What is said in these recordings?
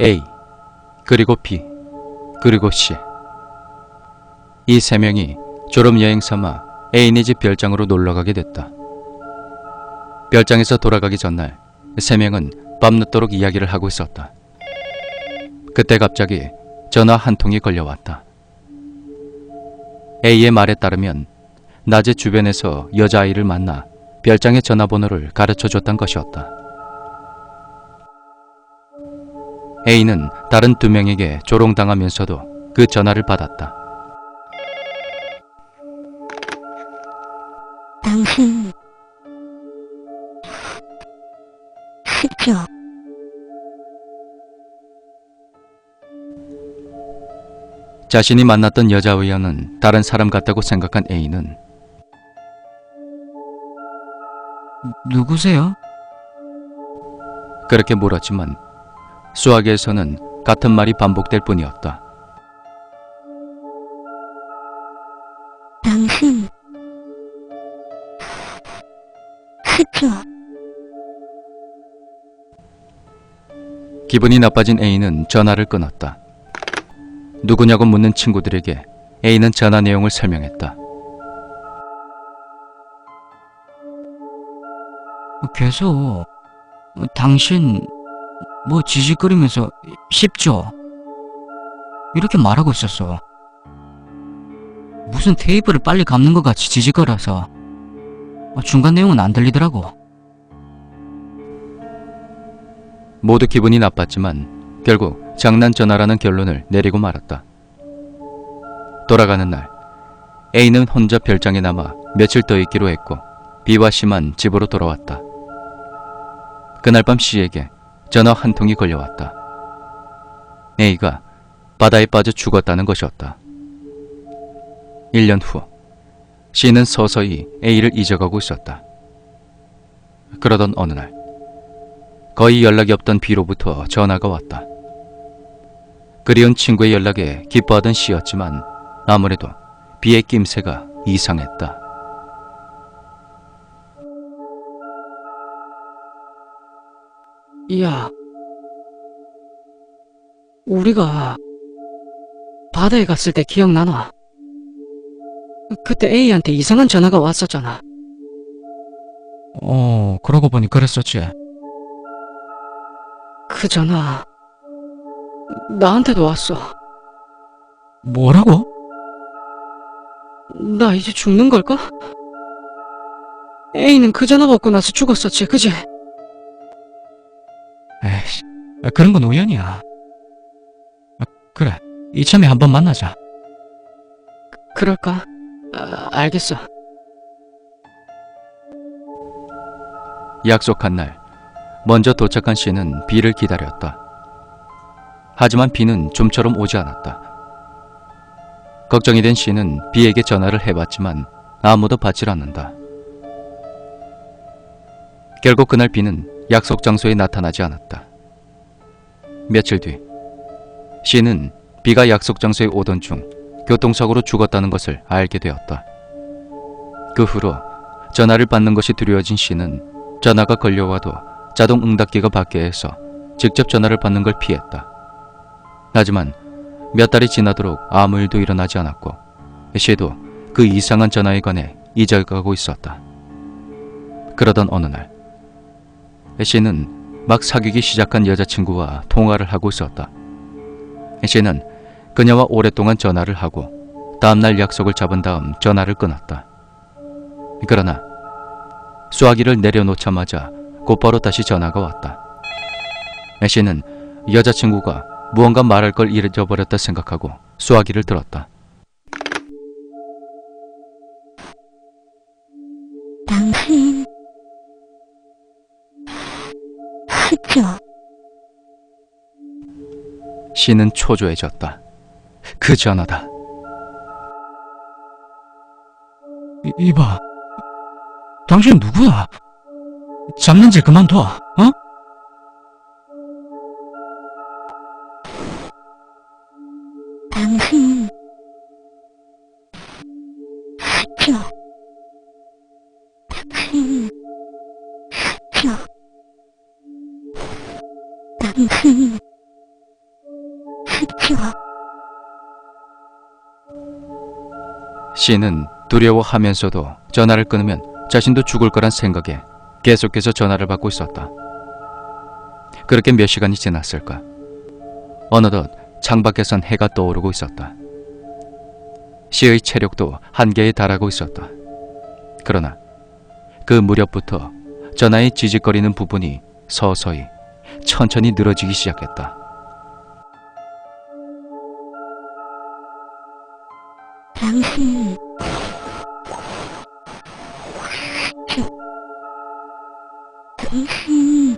A, 그리고 B, 그리고 C. 이 세 명이 졸업여행 삼아 애인의 집 별장으로 놀러가게 됐다. 별장에서 돌아가기 전날 세 명은 밤늦도록 이야기를 하고 있었다. 그때 갑자기 전화 한 통이 걸려왔다. A의 말에 따르면 낮에 주변에서 여자아이를 만나 별장의 전화번호를 가르쳐 줬던 것이었다. A는 다른 두 명에게 조롱당하면서도 그 전화를 받았다. 당신 쉽죠? 자신이 만났던 여자 의원은 다른 사람 같다고 생각한 A는 누구세요? 그렇게 물었지만 수학에서는 같은 말이 반복될 뿐이었다. 당신 쉽죠? 기분이 나빠진 A는 전화를 끊었다. 누구냐고 묻는 친구들에게 A는 전화 내용을 설명했다. 계속 당신 뭐 지직거리면서 쉽죠? 이렇게 말하고 있었어. 무슨 테이프를 빨리 감는 것 같이 지직거려서 중간 내용은 안 들리더라고. 모두 기분이 나빴지만 결국 장난 전화라는 결론을 내리고 말았다. 돌아가는 날 A는 혼자 별장에 남아 며칠 더 있기로 했고 B와 C만 집으로 돌아왔다. 그날 밤 C에게 전화 한 통이 걸려왔다. A가 바다에 빠져 죽었다는 것이었다. 1년 후 C는 서서히 A를 잊어가고 있었다. 그러던 어느 날 거의 연락이 없던 B로부터 전화가 왔다. 그리운 친구의 연락에 기뻐하던 C였지만 아무래도 B의 낌새가 이상했다. 야, 우리가 바다에 갔을 때 기억나나? 그때 A한테 이상한 전화가 왔었잖아. 어, 그러고 보니 그랬었지. 그 전화 나한테도 왔어. 뭐라고? 나 이제 죽는 걸까? A는 그 전화 받고 나서 죽었었지, 그지? 에이씨, 그런 건 우연이야. 그래, 이참에 한번 만나자. 그럴까? 아, 알겠어. 약속한 날 먼저 도착한 C는 B를 기다렸다. 하지만 B는 좀처럼 오지 않았다. 걱정이 된 C는 B에게 전화를 해봤지만 아무도 받질 않는다. 결국 그날 B는 약속 장소에 나타나지 않았다. 며칠 뒤 C는 B가 약속 장소에 오던 중 교통사고로 죽었다는 것을 알게 되었다. 그 후로 전화를 받는 것이 두려워진 C는 전화가 걸려와도 자동 응답기가 밖에에서 직접 전화를 받는 걸 피했다. 하지만 몇 달이 지나도록 아무 일도 일어나지 않았고 C도 그 이상한 전화에 관해 잊어가고 있었다. 그러던 어느 날 C는 막 사귀기 시작한 여자친구와 통화를 하고 있었다. C는 그녀와 오랫동안 전화를 하고 다음날 약속을 잡은 다음 전화를 끊었다. 그러나 수화기를 내려놓자마자 곧바로 다시 전화가 왔다. C는 여자친구가 무언가 말할 걸 잊어버렸다 생각하고 수화기를 들었다. 쉽죠? C는 초조해졌다. 그 전화다. 이, 이봐. 당신 누구야? 잡는지 그만둬, 어? 하죠. 씨는 두려워하면서도 전화를 끊으면 자신도 죽을 거란 생각에 계속해서 전화를 받고 있었다. 그렇게 몇 시간이 지났을까? 어느덧 창밖에선 해가 떠오르고 있었다. 씨의 체력도 한계에 달하고 있었다. 그러나 그 무렵부터 전화의 지직거리는 부분이 서서히 천천히 늘어지기 시작했다. 당신 저 당신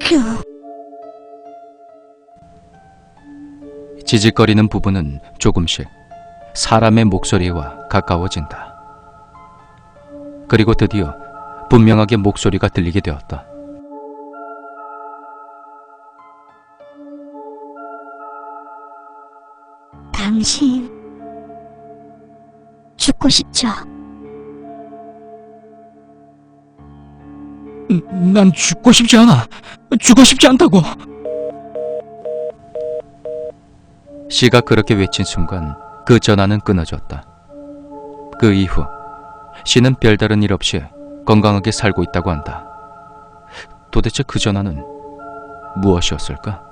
저 지직거리는 부분은 조금씩 사람의 목소리와 가까워진다. 그리고 드디어 분명하게 목소리가 들리게 되었다. 당신 죽고 싶죠? 난 죽고 싶지 않아. 죽고 싶지 않다고. 씨가 그렇게 외친 순간 그 전화는 끊어졌다. 그 이후 씨는 별다른 일 없이 건강하게 살고 있다고 한다. 도대체 그 전화는 무엇이었을까?